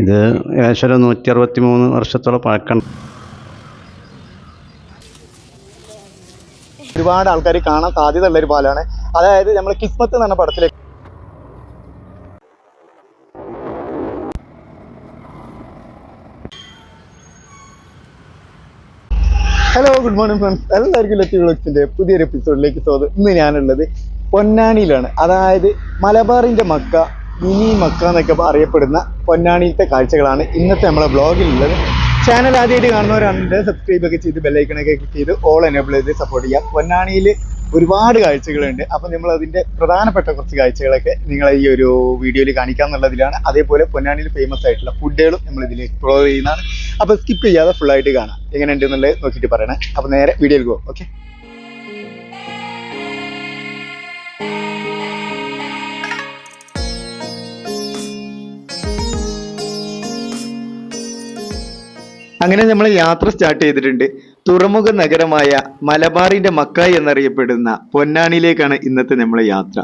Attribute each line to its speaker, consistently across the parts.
Speaker 1: ഇത് ഏകദേശം ഒരു നൂറ്റി അറുപത്തി മൂന്ന് വർഷത്തോളം പഴക്കം.
Speaker 2: ഒരുപാട് ആൾക്കാർ കാണാൻ സാധ്യത ഉള്ള ഒരു പാലാണ്. അതായത് നമ്മൾ കിസ്മത്ത് എന്ന പടത്തിലേക്ക്. ഹലോ ഗുഡ് മോർണിംഗ് ഫ്രണ്ട്സ് എല്ലാവർക്കും ലത്തി വിളക്സിന്റെ പുതിയൊരു എപ്പിസോഡിലേക്ക് സ്വാഗതം. ഇന്ന് ഞാനുള്ളത് പൊന്നാനിയിലാണ്. അതായത് മലബാറിന്റെ മക്ക മിനി മക്ക എന്നൊക്കെ അറിയപ്പെടുന്ന പൊന്നാനിയിലത്തെ കാഴ്ചകളാണ് ഇന്നത്തെ നമ്മളെ ബ്ലോഗിലുള്ളത് ചാനൽ ആദ്യമായിട്ട് കാണുന്നവരാണെങ്കിൽ സബ്സ്ക്രൈബ് ഒക്കെ ചെയ്ത് ബെല്ലൈക്കണൊക്കെ ക്ലിക്ക് ചെയ്ത് ഓൾ എനേബിൾ ചെയ്ത് സപ്പോർട്ട് ചെയ്യാം പൊന്നാനിയിൽ ഒരുപാട് കാഴ്ചകളുണ്ട്. അപ്പം നമ്മൾ അതിന്റെ പ്രധാനപ്പെട്ട കുറച്ച് കാഴ്ചകളൊക്കെ നിങ്ങളെ ഈ ഒരു വീഡിയോയിൽ കാണിക്കാം എന്നുള്ളതിലാണ് അതേപോലെ പൊന്നാനിയിൽ ഫേമസ് ആയിട്ടുള്ള ഫുഡുകളും നമ്മൾ ഇതിൽ എക്സ്പ്ലോർ ചെയ്യുന്നതാണ്. അപ്പോൾ സ്കിപ്പ് ചെയ്യാതെ ആയിട്ട് കാണാം. എങ്ങനെയുണ്ടെന്നുള്ളത് നോക്കിയിട്ട് പറയണേ. അപ്പോൾ നേരെ വീഡിയോയിൽ പോകും ഓക്കെ അങ്ങനെ നമ്മൾ യാത്ര സ്റ്റാർട്ട് ചെയ്തിട്ടുണ്ട്. തുറമുഖ നഗരമായ മലബാറിന്റെ മക്ക എന്നറിയപ്പെടുന്ന പൊന്നാനിയിലേക്കാണ് ഇന്നത്തെ നമ്മളെ യാത്ര.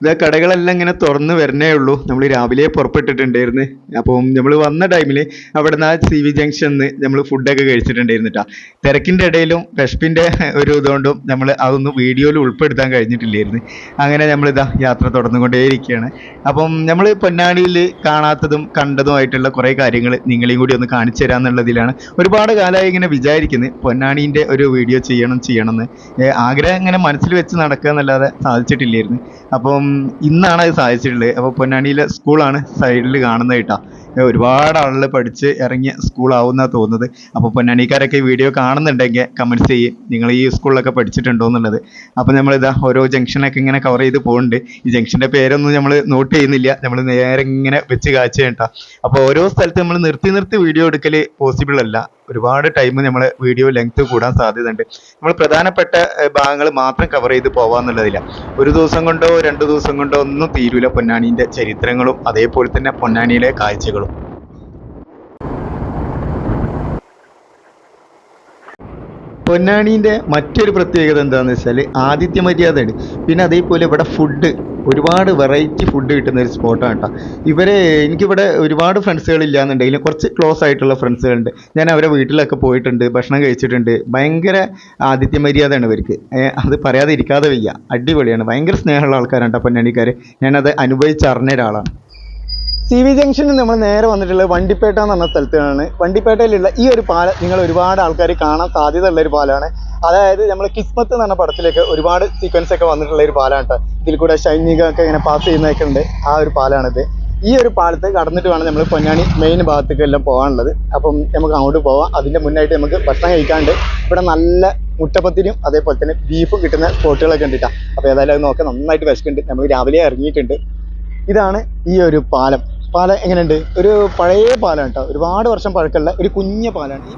Speaker 2: ഇതാ കടകളെല്ലാം ഇങ്ങനെ തുറന്ന് വരണേ ഉള്ളൂ. നമ്മൾ രാവിലെ പുറപ്പെട്ടിട്ടുണ്ടായിരുന്നു. അപ്പം നമ്മൾ വന്ന ടൈമിൽ അവിടെ നിന്ന് ആ സി വി ജംഗ്ഷനിൽ നമ്മൾ ഫുഡൊക്കെ കഴിച്ചിട്ടുണ്ടായിരുന്നു കേട്ടോ തിരക്കിന്റെ ഇടയിലും വിശപ്പിന്റെ ഒരു ഇതുകൊണ്ടും നമ്മൾ അതൊന്നും വീഡിയോയിൽ ഉൾപ്പെടുത്താൻ കഴിഞ്ഞിട്ടില്ലായിരുന്നു. അങ്ങനെ നമ്മൾ നമ്മളിതാ യാത്ര തുടർന്നുകൊണ്ടേയിരിക്കുകയാണ്. അപ്പം നമ്മൾ പൊന്നാനിയിൽ കാണാത്തതും കണ്ടതുമായിട്ടുള്ള കുറേ കാര്യങ്ങൾ നിങ്ങളെയും കൂടി ഒന്ന് കാണിച്ചു തരാമെന്നുള്ളതിലാണ് ഒരുപാട് കാലമായി ഇങ്ങനെ വിചാരിക്കുന്നത് പൊന്നാനീന്റെ ഒരു വീഡിയോ ചെയ്യണം ചെയ്യണം എന്ന്. ആഗ്രഹം ഇങ്ങനെ മനസ്സിൽ വെച്ച് നടക്കുക എന്നല്ലാതെ സാധിച്ചിട്ടില്ലായിരുന്നു. അപ്പം ഇന്നാണ് അത് സാധിച്ചിട്ടുള്ളത്. അപ്പോൾ പൊന്നാനിയിലെ സ്കൂളാണ് സൈഡിൽ കാണുന്നത് കേട്ടോ. ഒരുപാട് ആളുകൾ പഠിച്ച് ഇറങ്ങിയ സ്കൂളാവുന്നാണ് തോന്നുന്നത്. അപ്പോൾ പൊന്നാനിക്കാരൊക്കെ ഈ വീഡിയോ കാണുന്നുണ്ടെങ്കിൽ കമന്റ്സ് ചെയ്യും. നിങ്ങൾ ഈ സ്കൂളിലൊക്കെ പഠിച്ചിട്ടുണ്ടോ എന്നുള്ളത്. അപ്പോൾ ഇതാ ഓരോ ജംഗ്ഷനൊക്കെ ഇങ്ങനെ കവർ ചെയ്ത് പോകുന്നുണ്ട് ഈ ജംഗ്ഷന്റെ പേരൊന്നും നമ്മൾ നോട്ട് ചെയ്യുന്നില്ല. നമ്മൾ നേരെ ഇങ്ങനെ വെച്ച് കാഴ്ച കേട്ടോ. അപ്പോൾ ഓരോ സ്ഥലത്ത് നമ്മൾ നിർത്തി നിർത്തി വീഡിയോ എടുക്കൽ പോസിബിൾ അല്ല. ഒരുപാട് ടൈം നമ്മളെ വീഡിയോ ലെങ്ത് കൂടാൻ സാധ്യതയുണ്ട്. നമ്മൾ പ്രധാനപ്പെട്ട ഭാഗങ്ങൾ മാത്രം കവർ ചെയ്ത് പോവാന്നുള്ളതില്ല ഒരു ദിവസം കൊണ്ടോ രണ്ട് ദിവസം കൊണ്ടോ ഒന്നും തീരൂല പൊന്നാനീന്റെ ചരിത്രങ്ങളും അതേപോലെ തന്നെ പൊന്നാനിയിലെ കാഴ്ചകളും. പൊന്നാനീന്റെ മറ്റൊരു പ്രത്യേകത എന്താണെന്ന് വെച്ചാൽ ആതിഥ്യ മര്യാദയാണ് പിന്നെ അതേപോലെ ഇവിടെ ഫുഡ് ഒരുപാട് വെറൈറ്റി ഫുഡ് കിട്ടുന്ന ഒരു സ്പോട്ടാണ് കേട്ടോ. ഇവരെ എനിക്കിവിടെ ഒരുപാട് ഫ്രണ്ട്സുകൾ ഇല്ലാന്നുണ്ടെങ്കിലും കുറച്ച് ക്ലോസ് ആയിട്ടുള്ള ഫ്രണ്ട്സുകളുണ്ട് ഞാൻ അവരെ വീട്ടിലൊക്കെ പോയിട്ടുണ്ട് ഭക്ഷണം കഴിച്ചിട്ടുണ്ട്. ഭയങ്കര ആതിഥ്യ മര്യാദയാണ് ഇവർക്ക്. അത് പറയാതെ ഇരിക്കാതെ വയ്യ. അടിപൊളിയാണ്. ഭയങ്കര സ്നേഹമുള്ള ആൾക്കാരാണ് കേട്ടോ പൊന്നാണിക്കാർ ഞാനത് അനുഭവിച്ചറിഞ്ഞ ഒരാളാണ്. സി വി ജംഗ്ഷനിൽ നമ്മൾ നേരെ വന്നിട്ടുള്ളത് വണ്ടിപ്പേട്ട എന്ന് പറഞ്ഞ സ്ഥലത്താണ്. വണ്ടിപ്പേട്ടയിലുള്ള ഈ ഒരു പാലം നിങ്ങൾ ഒരുപാട് ആൾക്കാർ കാണാൻ സാധ്യത ഉള്ള ഒരു പാലമാണ് അതായത് നമ്മൾ കിസ്മത്ത് എന്ന് പറഞ്ഞ പടത്തിലേക്ക് ഒരുപാട് സീക്വൻസ് ഒക്കെ വന്നിട്ടുള്ള ഒരു പാലമാണ് കേട്ടോ. ഇതിൽ കൂടെ ഒക്കെ ഇങ്ങനെ പാസ് ചെയ്യുന്നതൊക്കെ ഉണ്ട്. ആ ഒരു പാലമാണിത് ഈ ഒരു പാലത്ത് കടന്നിട്ട് വേണം നമ്മൾ പൊന്നാനി മെയിൻ ഭാഗത്തേക്ക് എല്ലാം പോകാനുള്ളത്. അപ്പം നമുക്ക് അങ്ങോട്ട് പോവാം. അതിന്റെ മുന്നായിട്ട് നമുക്ക് ഭക്ഷണം കഴിക്കാണ്ട് ഇവിടെ നല്ല മുട്ടപ്പത്തിനും അതേപോലെ തന്നെ ബീഫും കിട്ടുന്ന സ്പോട്ടുകളൊക്കെ ഉണ്ട് കേട്ടോ. അപ്പോൾ ഏതായാലും അത് നോക്കാം നന്നായിട്ട് വിശക്കുന്നുണ്ട്. നമ്മൾ രാവിലെ ഇറങ്ങിയിട്ടുണ്ട്. ഇതാണ് ഈ ഒരു പാലം. പാലം എങ്ങനെയുണ്ട്? ഒരു പഴയ പാലം കേട്ടോ ഒരുപാട് വർഷം പഴക്കമുള്ള ഒരു കുഞ്ഞ പാലാണ്.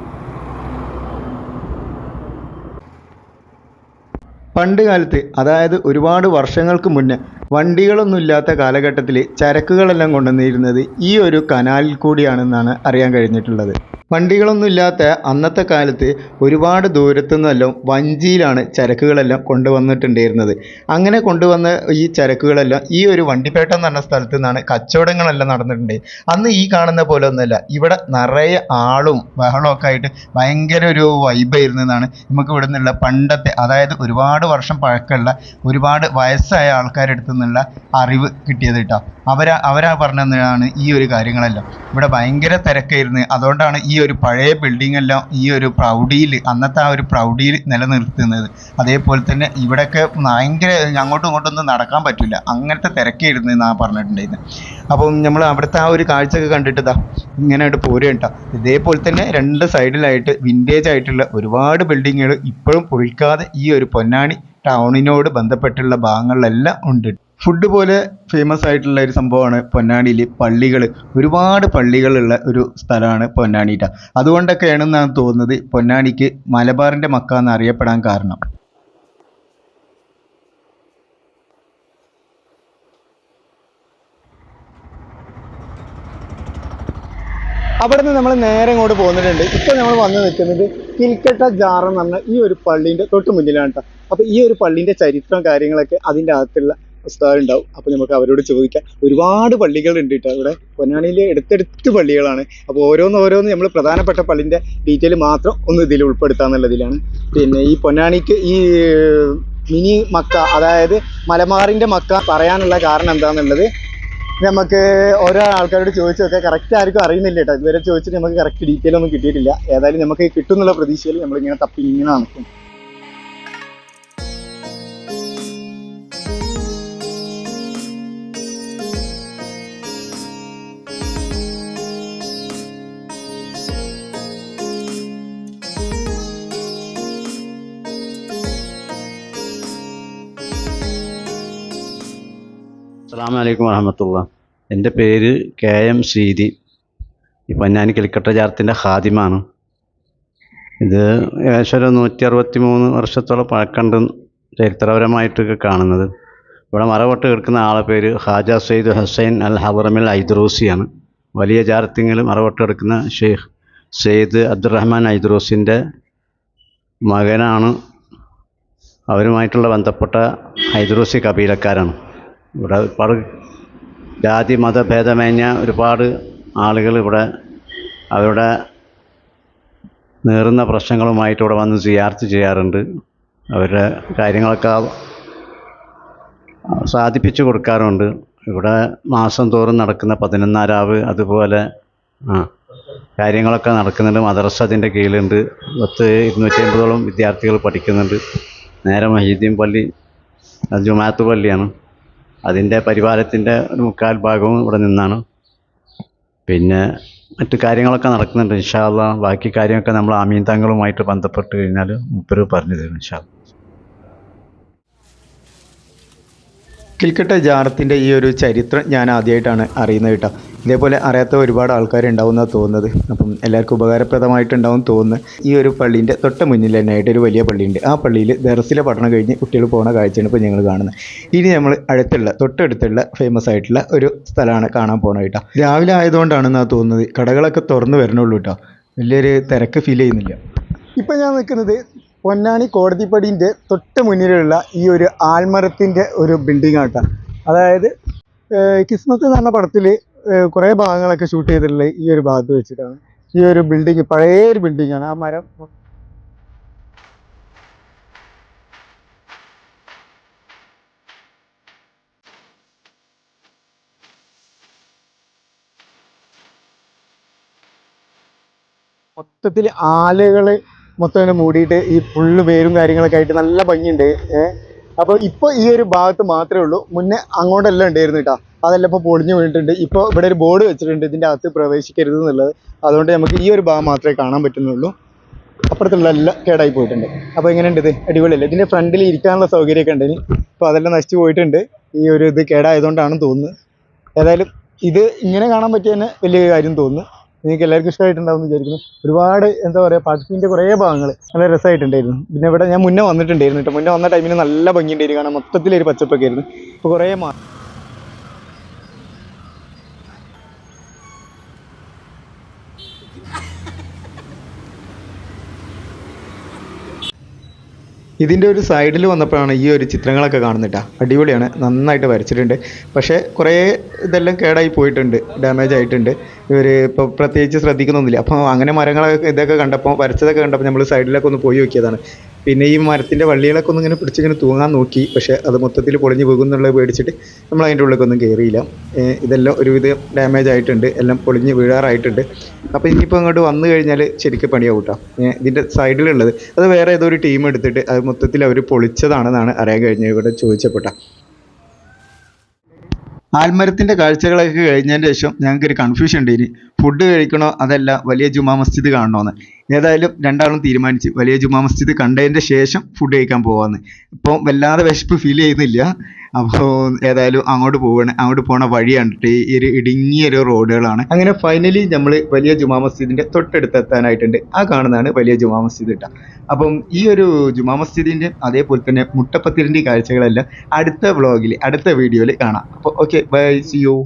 Speaker 2: പണ്ട് കാലത്ത് അതായത് ഒരുപാട് വർഷങ്ങൾക്ക് മുന്നേ വണ്ടികളൊന്നും ഇല്ലാത്ത കാലഘട്ടത്തിൽ ചരക്കുകളെല്ലാം കൊണ്ടുവന്നിരുന്നത് ഈ ഒരു കനാലിൽ കൂടിയാണെന്നാണ് അറിയാൻ കഴിഞ്ഞിട്ടുള്ളത്. വണ്ടികളൊന്നും ഇല്ലാത്ത അന്നത്തെ കാലത്ത് ഒരുപാട് ദൂരത്തു നിന്നെല്ലാം വഞ്ചിയിലാണ് ചരക്കുകളെല്ലാം കൊണ്ടുവന്നിട്ടുണ്ടായിരുന്നത്. അങ്ങനെ കൊണ്ടുവന്ന ഈ ചരക്കുകളെല്ലാം ഈ ഒരു വണ്ടിപ്പേട്ട എന്ന് പറഞ്ഞ സ്ഥലത്ത് നിന്നാണ് കച്ചവടങ്ങളെല്ലാം നടന്നിട്ടുണ്ട്. അന്ന് ഈ കാണുന്ന പോലെ ഒന്നുമല്ല ഇവിടെ നിറയെ ആളും ബഹളമൊക്കെ ആയിട്ട് ഭയങ്കര ഒരു വൈബായിരുന്നു എന്നാണ് നമുക്ക് ഇവിടെ നിന്നുള്ള പണ്ടത്തെ അതായത് ഒരുപാട് വർഷം പഴക്കമുള്ള ഒരുപാട് വയസ്സായ ആൾക്കാരുടെ നിന്നുള്ള അറിവ് കിട്ടിയത് കേട്ടോ. അവരാ അവരാ പറഞ്ഞതാണ് ഈ ഒരു കാര്യങ്ങളെല്ലാം. ഇവിടെ ഭയങ്കര തിരക്കായിരുന്നു. അതുകൊണ്ടാണ് ഈ ഒരു പഴയ ബിൽഡിംഗ് എല്ലാം ഈ ഒരു പ്രൗഢിയിൽ അന്നത്തെ ആ ഒരു പ്രൗഢിയിൽ നിലനിർത്തുന്നത്. അതേപോലെ തന്നെ ഇവിടെയൊക്കെ ഭയങ്കര അങ്ങോട്ടും ഇങ്ങോട്ടും ഒന്നും നടക്കാൻ പറ്റില്ല. അങ്ങനത്തെ തിരക്കായിരുന്നു എന്നാണ് പറഞ്ഞിട്ടുണ്ടായിരുന്നത് അപ്പം നമ്മൾ അവിടുത്തെ ആ ഒരു കാഴ്ചയൊക്കെ കണ്ടിട്ട് ഇതാ ഇങ്ങനെ ആയിട്ട് കേട്ടോ. ഇതേപോലെ തന്നെ രണ്ട് സൈഡിലായിട്ട് വിന്റേജ് ആയിട്ടുള്ള ഒരുപാട് ബിൽഡിങ്ങുകൾ ഇപ്പോഴും പൊളിക്കാതെ ഈ ഒരു പൊന്നാനി ടൗണിനോട് ബന്ധപ്പെട്ടുള്ള ഭാഗങ്ങളിലെല്ലാം ഉണ്ട്. ഫുഡ് പോലെ ഫേമസ് ആയിട്ടുള്ള ഒരു സംഭവമാണ് പൊന്നാനിയിൽ പള്ളികൾ ഒരുപാട് പള്ളികളുള്ള ഒരു സ്ഥലമാണ് പൊന്നാണിട്ട അതുകൊണ്ടൊക്കെയാണ് എന്നാണ് തോന്നുന്നത് പൊന്നാനിക്ക് മലബാറിന്റെ മക്ക എന്ന് അറിയപ്പെടാൻ കാരണം. അവിടെ നിന്ന് നമ്മൾ നേരെ ഇങ്ങോട്ട് പോന്നിട്ടുണ്ട്. ഇപ്പോൾ നമ്മൾ വന്ന് നിൽക്കുന്നത് കിൽക്കട്ട ജാർ എന്ന് പറഞ്ഞ ഈ ഒരു പള്ളീന്റെ തൊട്ട് മുന്നിലാണ് കേട്ടോ അപ്പോൾ ഈ ഒരു പള്ളീന്റെ ചരിത്രം കാര്യങ്ങളൊക്കെ അതിന്റെ അകത്തുള്ള ഉസ്താദ് ഉണ്ടാവും അപ്പോൾ നമുക്ക് അവരോട് ചോദിക്കാം. ഒരുപാട് പള്ളികളുണ്ട് കേട്ടോ. ഇവിടെ പൊന്നാനിയിൽ എടുത്തെടുത്ത് പള്ളികളാണ്. അപ്പോൾ ഓരോന്ന് ഓരോന്ന് നമ്മൾ പ്രധാനപ്പെട്ട പള്ളിന്റെ ഡീറ്റെയിൽ മാത്രം ഒന്ന് ഇതിൽ ഉൾപ്പെടുത്താന്നുള്ളതിലാണ് പിന്നെ ഈ പൊന്നാനിക്ക് ഈ മിനി മക്ക അതായത് മലബാറിന്റെ മക്ക പറയാനുള്ള കാരണം എന്താണെന്നുള്ളത് നമുക്ക് ഓരോ ആൾക്കാരോട് ചോദിച്ചു നോക്കാം കറക്റ്റ് ആർക്കും അറിയുന്നില്ല കേട്ടോ. ഇതുവരെ ചോദിച്ചിട്ട് നമുക്ക് കറക്റ്റ് ഡീറ്റെയിൽ ഒന്നും കിട്ടിയിട്ടില്ല. ഏതായാലും നമുക്ക് കിട്ടുന്നുള്ള പ്രതീക്ഷയിൽ നമ്മളിങ്ങനെ തപ്പി ഇങ്ങനെ നടക്കും.
Speaker 1: അസ്സാം വലൈക്കും വറഹമത്തുള്ള. എന്റെ പേര് കെ എം ശ്രീതി ഈ പൊന്നാനി കിളിക്കട്ട ജാറത്തിന്റെ ഹാദിമാണ് ഇത് ഏകദേശം ഒരു നൂറ്റി അറുപത്തി മൂന്ന് വർഷത്തോളം പഴക്കണ്ട് ചരിത്രപരമായിട്ടൊക്കെ കാണുന്നത്. ഇവിടെ മറവട്ട് കിടക്കുന്ന ആളെ പേര് ഹാജ സെയ്ദ് ഹുസൈൻ അൽ ഹബറമിൽ ഐദ്രൂസിയാണ് വലിയ ജാറത്തിങ്ങിൽ മറവട്ട് കിടക്കുന്ന ഷെയ്ഖ് സെയ്ദ് അബ്ദുറഹ്മാൻ ഐദ്രൂസിന്റെ മകനാണ്. അവരുമായിട്ടുള്ള ബന്ധപ്പെട്ട ഹൈദ്രൂസി കബീലക്കാരാണ്. ഇവിടെ ഒരുപാട് ജാതി മതഭേദമന്യേ ഒരുപാട് ആളുകൾ ഇവിടെ അവരുടെ നേറുന്ന പ്രശ്നങ്ങളുമായിട്ട് ഇവിടെ വന്ന് സിയാർത്ത് ചെയ്യാറുണ്ട്. അവരുടെ കാര്യങ്ങളൊക്കെ സാധിപ്പിച്ചു കൊടുക്കാറുണ്ട്. ഇവിടെ മാസം തോറും നടക്കുന്ന പതിനൊന്നാരാവ് അതുപോലെ ആ കാര്യങ്ങളൊക്കെ നടക്കുന്നുണ്ട്. മദ്രസ അതിന്റെ കീഴിലുണ്ട്. പത്ത് ഇരുന്നൂറ്റി അമ്പതോളം വിദ്യാർത്ഥികൾ പഠിക്കുന്നുണ്ട്. നേരെ മഹീദ്ദീൻ പള്ളി ജുമാത്ത് പള്ളിയാണ്. അതിന്റെ പരിപാലത്തിന്റെ ഒരു മുക്കാൽ ഭാഗവും ഇവിടെ നിന്നാണ്. പിന്നെ മറ്റു കാര്യങ്ങളൊക്കെ നടക്കുന്നുണ്ട്. ഇൻഷാല്ല ബാക്കി കാര്യമൊക്കെ നമ്മൾ ആമീൻ തങ്ങളുമായിട്ട് ബന്ധപ്പെട്ട് കഴിഞ്ഞാൽ മുപ്പര് പറഞ്ഞു തരും ഇൻഷാ
Speaker 2: കിൽക്കട്ട ജാറത്തിന്റെ ഈ ഒരു ചരിത്രം ഞാൻ ആദ്യമായിട്ടാണ് അറിയുന്നത് കേട്ടോ. ഇതേപോലെ അറിയാത്ത ഒരുപാട് ആൾക്കാരുണ്ടാവുമെന്നാണ് തോന്നുന്നത്. അപ്പം എല്ലാവർക്കും ഉപകാരപ്രദമായിട്ടുണ്ടാവും തോന്നുന്നു. ഈ ഒരു പള്ളീന്റെ തൊട്ട് മുന്നിൽ തന്നെ ആയിട്ട് ഒരു വലിയ പള്ളിയുണ്ട്. ആ പള്ളിയിൽ ദർസിലെ പഠനം കഴിഞ്ഞ് കുട്ടികൾ പോകുന്ന കാഴ്ചയാണ് ഇപ്പോൾ ഞങ്ങൾ കാണുന്നത്. ഇനി നമ്മൾ അടുത്തുള്ള തൊട്ടടുത്തുള്ള ഫേമസ് ആയിട്ടുള്ള ഒരു സ്ഥലമാണ് കാണാൻ പോകണം കേട്ടോ. രാവിലെ ആയതുകൊണ്ടാണെന്നാണ് തോന്നുന്നത്. കടകളൊക്കെ തുറന്നു വരണുള്ളൂ കേട്ടോ. വലിയൊരു തിരക്ക് ഫീൽ ചെയ്യുന്നില്ല. ഇപ്പം ഞാൻ നിൽക്കുന്നത് പൊന്നാനി കോടതിപ്പടിന്റെ തൊട്ട് മുന്നിലുള്ള ഈ ഒരു ആൽമരത്തിന്റെ ഒരു ബിൽഡിംഗ് ആട്ടോ. അതായത് കിസ്മത്ത് എന്ന് പറഞ്ഞ പടത്തിൽ കുറേ ഭാഗങ്ങളൊക്കെ ഷൂട്ട് ചെയ്തിട്ടുള്ള ഈ ഒരു ഭാഗത്ത് വെച്ചിട്ടാണ്. ഈ ഒരു ബിൽഡിംഗ് പഴയ ഒരു ബിൽഡിംഗ് ആണ്. ആ മരം മൊത്തത്തിൽ ആലുകൾ മൊത്തം ഇങ്ങനെ മൂടിയിട്ട് ഈ ഫുള്ള് വേരും കാര്യങ്ങളൊക്കെ ആയിട്ട് നല്ല ഭംഗിയുണ്ട് ഏഹ് അപ്പോൾ ഇപ്പോൾ ഈ ഒരു ഭാഗത്ത് മാത്രമേ ഉള്ളൂ. മുന്നേ അങ്ങോട്ടെല്ലാം ഉണ്ടായിരുന്നു കേട്ടോ. അതെല്ലാം ഇപ്പോൾ പൊളിഞ്ഞു വീണിട്ടുണ്ട്. ഇപ്പോൾ ഇവിടെ ഒരു ബോർഡ് വെച്ചിട്ടുണ്ട്. ഇതിന്റെ അകത്ത് പ്രവേശിക്കരുത് എന്നുള്ളത്. അതുകൊണ്ട് നമുക്ക് ഈ ഒരു ഭാഗം മാത്രമേ കാണാൻ പറ്റുന്നുള്ളൂ. അപ്പുറത്തുള്ള എല്ലാം കേടായി പോയിട്ടുണ്ട്. അപ്പോൾ എങ്ങനെയുണ്ട് ഇത്? അടിപൊളിയല്ലേ? ഇതിന്റെ ഫ്രണ്ടിൽ ഇരിക്കാനുള്ള സൗകര്യമൊക്കെ ഉണ്ട് ഇനി. അപ്പോൾ അതെല്ലാം നശിച്ചു പോയിട്ടുണ്ട്. ഈ ഒരു ഇത് കേടായതുകൊണ്ടാണ് തോന്നുന്നത് ഏതായാലും ഇത് ഇങ്ങനെ കാണാൻ പറ്റിയ തന്നെ വലിയ കാര്യം തോന്നുന്നു. നിങ്ങൾക്ക് എല്ലാവർക്കും ഇഷ്ടമായിട്ടുണ്ടാവും വിചാരിക്കുന്നു. ഒരുപാട് എന്താ പറയുക പാട്ടിന്റെ കുറേ ഭാഗങ്ങൾ നല്ല രസമായിട്ടുണ്ടായിരുന്നു. പിന്നെ ഇവിടെ ഞാൻ മുന്നേ വന്നിട്ടുണ്ടായിരുന്നു കേട്ടോ. മുന്നേ വന്ന ടൈമിന് നല്ല ഭംഗിയുണ്ടായിരുന്നു. കാരണം മൊത്തത്തിലൊരു പച്ചപ്പൊക്കെ ആയിരുന്നു ഇപ്പോൾ കുറേ മാ ഇതിന്റെ ഒരു സൈഡിൽ വന്നപ്പോഴാണ് ഈ ഒരു ചിത്രങ്ങളൊക്കെ കാണുന്നിട്ടാ അടിപൊളിയാണ്. നന്നായിട്ട് വരച്ചിട്ടുണ്ട്. പക്ഷേ കുറേ ഇതെല്ലാം കേടായി പോയിട്ടുണ്ട്. ഡാമേജ് ആയിട്ടുണ്ട്. ഇവർ ഇപ്പോൾ പ്രത്യേകിച്ച് ശ്രദ്ധിക്കുന്നൊന്നുമില്ല. അപ്പോൾ അങ്ങനെ മരങ്ങളൊക്കെ ഇതൊക്കെ കണ്ടപ്പോൾ വരച്ചതൊക്കെ കണ്ടപ്പോൾ നമ്മൾ സൈഡിലൊക്കെ ഒന്ന് പോയി നോക്കിയതാണ്. പിന്നെ ഈ മരത്തിന്റെ വള്ളികളൊക്കെ ഒന്ന് ഇങ്ങനെ പിടിച്ചിങ്ങനെ തൂങ്ങാൻ നോക്കി. പക്ഷേ അത് മൊത്തത്തിൽ പൊളിഞ്ഞു പോകും എന്നുള്ളത് പേടിച്ചിട്ട് നമ്മൾ അതിന്റെ ഉള്ളിലേക്കൊന്നും കയറിയില്ല ഇതെല്ലാം ഒരുവിധം ഡാമേജ് ആയിട്ടുണ്ട്. എല്ലാം പൊളിഞ്ഞ് വീഴാറായിട്ടുണ്ട്. അപ്പോൾ ഇനിയിപ്പോൾ അങ്ങോട്ട് വന്നു കഴിഞ്ഞാൽ ശരിക്കും പണിയാവും കേട്ടോ ഏഹ് ഇതിന്റെ സൈഡിലുള്ളത്. അത് വേറെ ഏതോ ഒരു ടീം എടുത്തിട്ട് അത് മൊത്തത്തിൽ അവർ പൊളിച്ചതാണെന്നാണ് അറിയാൻ കഴിഞ്ഞത്. ഇവിടെ ചോദിച്ചപ്പെട്ട. ആൽമരത്തിന്റെ കാഴ്ചകളൊക്കെ കഴിഞ്ഞതിന് ശേഷം ഞങ്ങൾക്കൊരു കൺഫ്യൂഷൻ ഉണ്ട് ഇനി. ഫുഡ് കഴിക്കണോ അതല്ല വലിയ ജുമാ മസ്ജിദ് കാണണോന്ന്. ഏതായാലും രണ്ടാളും തീരുമാനിച്ചു വലിയ ജുമാ മസ്ജിദ് കണ്ടതിന്റെ ശേഷം ഫുഡ് കഴിക്കാൻ പോവാന്ന്. ഇപ്പോൾ വല്ലാതെ വിശപ്പ് ഫീൽ ചെയ്യുന്നില്ല. അപ്പോൾ ഏതായാലും അങ്ങോട്ട് പോവാണ്. അങ്ങോട്ട് പോണ വഴി കണ്ടിട്ട് ഈ ഒരു ഇടുങ്ങിയ ഒരു റോഡുകളാണ്. അങ്ങനെ ഫൈനലി നമ്മൾ വലിയ ജുമാ മസ്ജിദിന്റെ തൊട്ടടുത്ത് എത്താനായിട്ടുണ്ട് ആ കാണുന്നതാണ് വലിയ ജുമാ മസ്ജിദ് കേട്ടോ അപ്പം ഈ ഒരു ജുമാ മസ്ജിദിന്റെ അതേപോലെ തന്നെ മുട്ടപ്പത്തിരിന്റെ കാഴ്ചകളെല്ലാം അടുത്ത വ്ളോഗിൽ അടുത്ത വീഡിയോയിൽ കാണാം. അപ്പോൾ ഓക്കെ ബൈ സി യു